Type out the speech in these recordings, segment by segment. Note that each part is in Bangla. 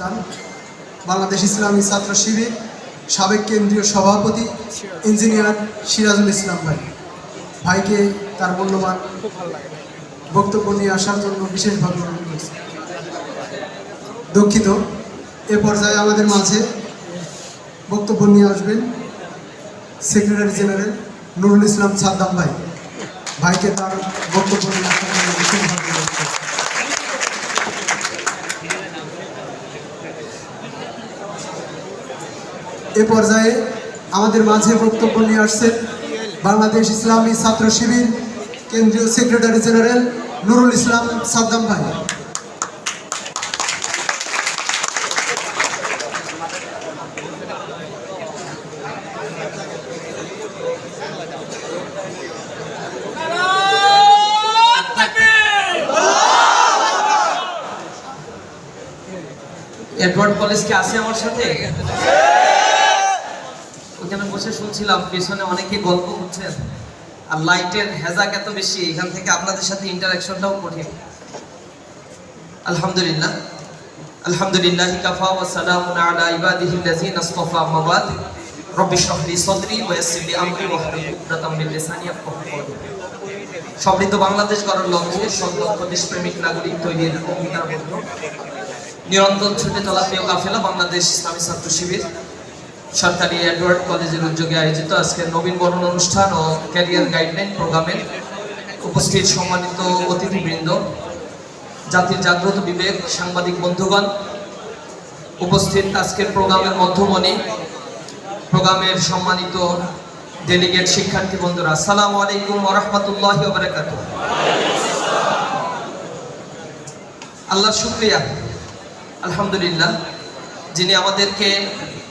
তার বাংলাদেশ ইসলামী ছাত্র শিবির সাবেক কেন্দ্রীয় সভাপতি ইঞ্জিনিয়ার সিরাজুল ইসলাম ভাই। ভাইকে তার মূল্যবান বক্তব্য নিয়ে আসার জন্য বিশেষভাবে অনুরোধ করেছি। দুঃখিত, এ পর্যায়ে আমাদের মাঝে বক্তব্য নিয়ে আসবেন সেক্রেটারি জেনারেল নুরুল ইসলাম সাদ্দাম ভাই। ভাইকে তার বক্তব্য নিয়ে আসার জন্য বিশেষভাবে অনুরোধ করছি এ পর্যায়ে আমাদের মাঝে বক্তব্য নিয়ে আসছেন বাংলাদেশ ইসলামী ছাত্র শিবির কেন্দ্রীয় সেক্রেটারি জেনারেল নুরুল ইসলাম সাদ্দাম ভাই। এডওয়ার্ড কলেজ কি আছে আমার সাথে? ওখানে বসে শুনছিলাম, পেছনে অনেকে গল্প করছেন আর লাইটের হেজাক এত বেশি, এখান থেকে আপনাদের সাথে ইন্টারাকশনটাও কঠিন। আলহামদুলিল্লাহ। আলহামদুলিল্লাহ কাফা ওয়া সালামুন আলা ইবাদিহি আল্লাযিনা ইসতাফা আম্মা বাদ। রব্বি ইশরাহ লি সাদরি ওয়া ইয়াসসির লি আমরি ওয়া হলুল উকদাতাম মিন লিসানি ইয়াফকাহু কওলি। সমৃদ্ধ বাংলাদেশ গড়ার লক্ষ্যে সদলক্ষ দেশপ্রেমিক নাগরিক তৈরির অঙ্গীকারবদ্ধ। নিরন্তর ছুটে চলা প্রিয় কাফেলা, বাংলাদেশ ইসলামী ছাত্র শিবির। সরকারি এডওয়ার্ড কলেজের উদ্যোগে আয়োজিত আজকের নবীন বরণ অনুষ্ঠান ও ক্যারিয়ার গাইডলাইন প্রোগ্রামের উপস্থিত সম্মানিত অতিথিবৃন্দ, জাতির জাগ্রত বিবেক, সাংবাদিক বন্ধুগণ, উপস্থিত আজকের প্রোগ্রামের মধ্যমণি, প্রোগ্রামের সম্মানিত ডেলিগেট শিক্ষার্থী বন্ধুরা, আসসালামু আলাইকুম ওরহমতুল্লাহ আল্লাহর শুক্রিয়া, আলহামদুলিল্লাহ, যিনি আমাদেরকে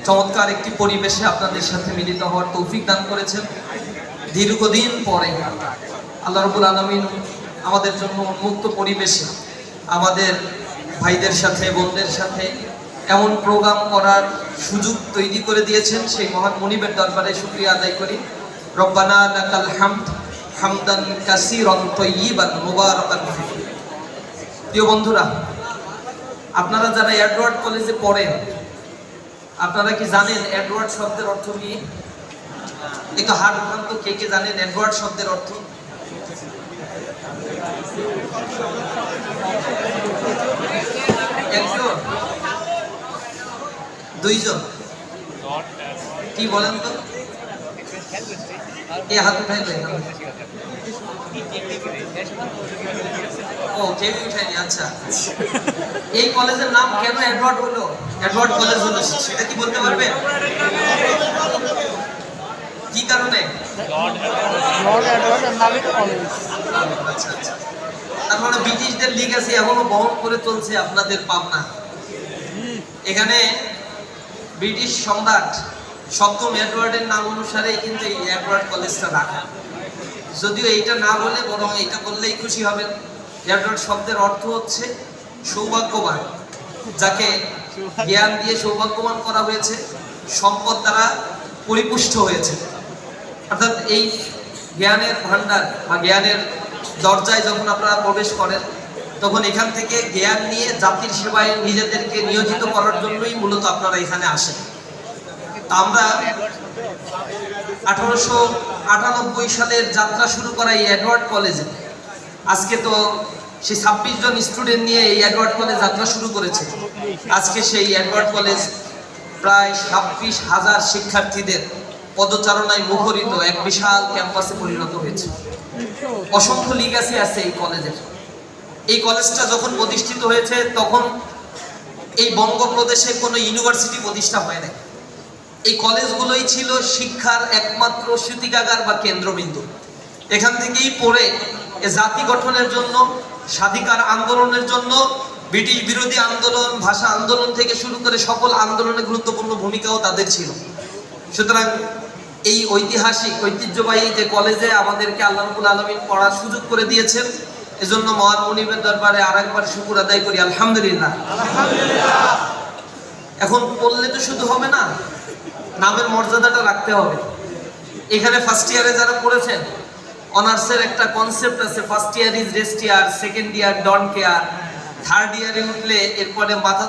চমৎকার একটি পরিবেশে আপনাদের সাথে মিলিত হওয়ার তৌফিক দান করেছেন। দীর্ঘদিন পরে আল্লাহ রবুল আলমিন আমাদের জন্য উন্মুক্ত পরিবেশে আমাদের ভাইদের সাথে, বোনদের সাথে এমন প্রোগ্রাম করার সুযোগ তৈরি করে দিয়েছেন। সেই মহান মনিবের দরবারে শুক্রিয়া আদায় করি। রব্বানা লাকাল হামদ হামদান কাসিরন ফিহি। প্রিয় বন্ধুরা, আপনারা যারা এডওয়ার্ড কলেজে পড়েন আপনারা কি জানেন এডওয়ার্ড শব্দের অর্থ কি? একটু হাট উঠান তো, কে কে জানেন এডওয়ার্ড শব্দের অর্থ? একজন? দুইজন? কি বলেন তো? এ হাত উঠাই ও কেউই উঠায়নি আচ্ছা। এই কলেজের নাম কেন হলো? কলেজ হলো সেটা কি বলতে পারবে? কি কারণে? Lord college. আচ্ছা আচ্ছা। তার মানে ব্রিটিশদের লিগ আছে এখনও বহন করে চলছে আপনাদের পাবনা। এখানে ব্রিটিশ সম্রাট সপ্তম এডওয়ার্ডের নাম অনুসারে কিন্তু এই এডওয়ার্ড কলেজটা রাখা। যদিও এইটা না বলে বরং এটা বললেই খুশি হবেন। এডওয়ার্ড শব্দের অর্থ হচ্ছে সৌভাগ্যবান, যাকে জ্ঞান দিয়ে সৌভাগ্যবান করা হয়েছে, সম্পদ দ্বারা পরিপুষ্ট হয়েছে। অর্থাৎ এই জ্ঞানের ভান্ডার বা জ্ঞানের দরজায় যখন আপনারা প্রবেশ করেন, তখন এখান থেকে জ্ঞান নিয়ে জাতির সেবায় নিজেদেরকে নিয়োজিত করার জন্যই মূলত আপনারা এখানে আসেন। আমরা আঠারোশো আটানব্বই সালের যাত্রা শুরু করা এই এডওয়ার্ড কলেজে। আজকে তো সেই ছাব্বিশ জন স্টুডেন্ট নিয়ে এই অ্যাডওয়ার্ড কলেজ যাত্রা শুরু করেছে। আজকে সেই এডওয়ার্ড কলেজ প্রায় ছাব্বিশ হাজার শিক্ষার্থীদের পদচারণায় মুখরিত এক বিশাল ক্যাম্পাসে পরিণত হয়েছে। অসংখ্য লিগাসি আছে এই কলেজের। এই কলেজটা যখন প্রতিষ্ঠিত হয়েছে, তখন এই বঙ্গপ্রদেশে কোনো ইউনিভার্সিটি প্রতিষ্ঠা হয় নাই। এই কলেজগুলোই ছিল শিক্ষার একমাত্র স্মৃতিকাগার বা কেন্দ্রবিন্দু। এখান থেকেই পড়ে জাতি গঠনের জন্য স্বাধিকার আন্দোলনের জন্য ব্রিটিশ বিরোধী আন্দোলন ভাষা আন্দোলন থেকে শুরু করে সকল আন্দোলনে গুরুত্বপূর্ণ ভূমিকাও তাদের ছিল। সুতরাং এই ঐতিহাসিক ঐতিহ্যবাহী যে কলেজে আমাদেরকে আল্লাহ রবুল আলমিন পড়ার সুযোগ করে দিয়েছেন এজন্য মহান মনিবের দরবারে আর একবার শুকুর আদায় করি আলহামদুলিল্লাহ। এখন পড়লে তো শুধু হবে না নামের মর্যাদাটা রাখতে হবে। এখানে ফার্স্ট ইয়ারে যারা পড়েছেন, অনার্সের একটা কনসেপ্ট আছে first year is rest year second year don't care third ইয়ারে উঠলে এরপরে মাথা